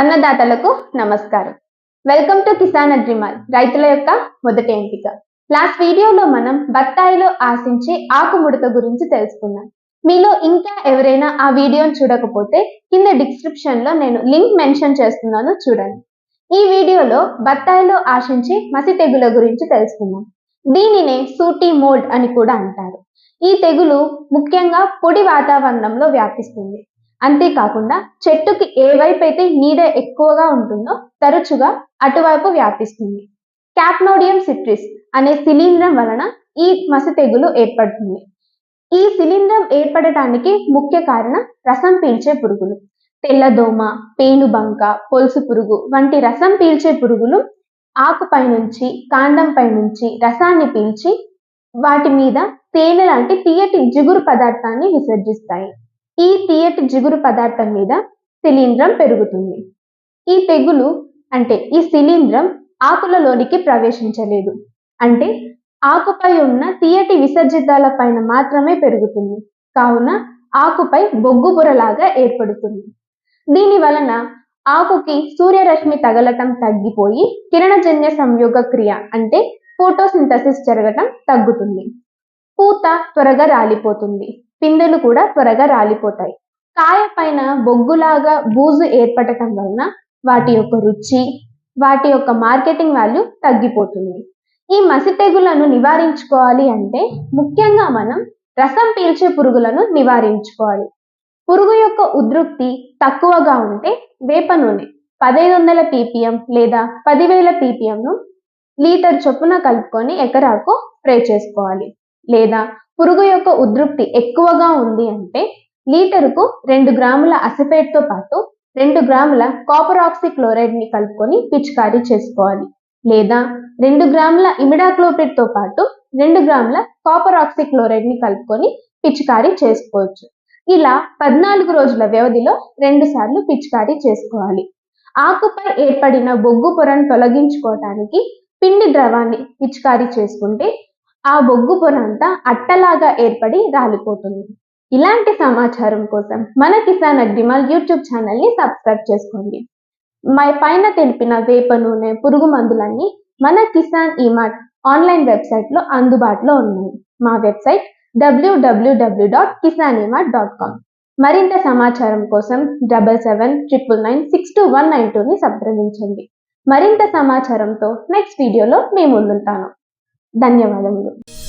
అన్నదాతలకు నమస్కారం. Welcome to Kisan agri mall రైతుల యొక్క మొదటి ఎంపిక. లాస్ట్ వీడియోలో మనం బత్తాయిలో ఆశించే ఆకుముడత గురించి తెలుసుకున్నాం మీలో ఇంకా ఎవరైనా ఆ వీడియోను చూడకపోతే కింద డిస్క్రిప్షన్లో నేను లింక్ మెన్షన్ చేస్తున్నాను చూడండి. ఈ వీడియోలో బత్తాయిలో ఆశించే మసి తెగుల గురించి తెలుసుకుందాం. దీనినే సూటి మోల్డ్ అని కూడా అంటారు. ఈ తెగులు ముఖ్యంగా పొడి వాతావరణంలో వ్యాపిస్తుంది. అంతేకాకుండా చెట్టుకి ఏ వైపు అయితే నీడ ఎక్కువగా ఉంటుందో తరచుగా అటువైపు వ్యాపిస్తుంది. క్యాప్నోడియం సిట్రిస్ అనే శిలీంధ్రం వలన ఈ మసి తెగులు ఏర్పడుతుంది. ఈ శిలీంధ్రం ఏర్పడటానికి ముఖ్య కారణం రసం పీల్చే పురుగులు. తెల్లదోమ పేనుబంక పొలుసు పురుగు వంటి రసం పీల్చే పురుగులు ఆకుపై నుంచి కాండంపై నుంచి రసాన్ని పీల్చి వాటి మీద తేనె లాంటి తీయటి జిగురు పదార్థాన్ని విసర్జిస్తాయి. ఈ తీయటి జిగురు పదార్థం మీద శిలీంధ్రం పెరుగుతుంది. ఈ తెగులు అంటే ఈ శిలీంధ్రం ఆకులలోనికి ప్రవేశించలేదు. అంటే ఆకుపై ఉన్న తీయటి విసర్జితాల పైన మాత్రమే పెరుగుతుంది. కావున ఆకుపై బొగ్గు పొరలాగా ఏర్పడుతుంది. దీని వలన ఆకుకి సూర్యరశ్మి తగలటం తగ్గిపోయి కిరణజన్య సంయోగ క్రియ అంటే ఫోటోసింథసిస్ జరగటం తగ్గుతుంది. పూత త్వరగా రాలిపోతుంది. పిందెలు కూడా త్వరగా రాలిపోతాయి. కాయ పైన బొగ్గులాగా బూజు ఏర్పడటం వలన వాటి యొక్క రుచి వాటి యొక్క మార్కెటింగ్ వాల్యూ తగ్గిపోతుంది. ఈ మసి తెగులను నివారించుకోవాలి అంటే ముఖ్యంగా మనం రసం పీల్చే పురుగులను నివారించుకోవాలి. పురుగు యొక్క ఉదృప్తి తక్కువగా ఉంటే వేప నూనె పదహైదు వందల పీపీఎం లేదా పదివేల పీపీఎంను లీటర్ చొప్పున కలుపుకొని ఎకరాకు స్ప్రే చేసుకోవాలి. లేదా పురుగు యొక్క ఉధృక్తి ఎక్కువగా ఉంది అంటే లీటరుకు రెండు గ్రాముల అసిపేట్తో పాటు రెండు గ్రాముల కాపర్ ఆక్సిక్లోరైడ్ని కలుపుకొని పిచికారీ చేసుకోవాలి. లేదా రెండు గ్రాముల ఇమిడాక్లోపిడ్తో పాటు రెండు గ్రాముల కాపర్ ఆక్సిక్లోరైడ్ని కలుపుకొని పిచికారీ చేసుకోవచ్చు. ఇలా పద్నాలుగు రోజుల వ్యవధిలో రెండు సార్లు పిచికారీ చేసుకోవాలి. ఆకుపై ఏర్పడిన బొగ్గు పొరను తొలగించుకోవటానికి పిండి ద్రవాన్ని పిచికారీ చేసుకుంటే ఆ బొగ్గు పొర అంతా అట్టలాగా ఏర్పడి రాలిపోతుంది. ఇలాంటి సమాచారం కోసం మన కిసాన్ అగ్రిమాల్ యూట్యూబ్ ఛానల్ని సబ్స్క్రైబ్ చేసుకోండి. మై పైన తెలిపిన వేప నూనె పురుగు మందులన్నీ మన కిసాన్ ఈమార్ట్ ఆన్లైన్ వెబ్సైట్లో అందుబాటులో ఉన్నాయి. మా website WWW dot Kisan emart dot com. మరింత సమాచారం కోసం double seven triple nine six two one nine టూని సంప్రదించండి. మరింత సమాచారంతో నెక్స్ట్ వీడియోలో మేము ముందుంటాను. ధన్యవాదములు.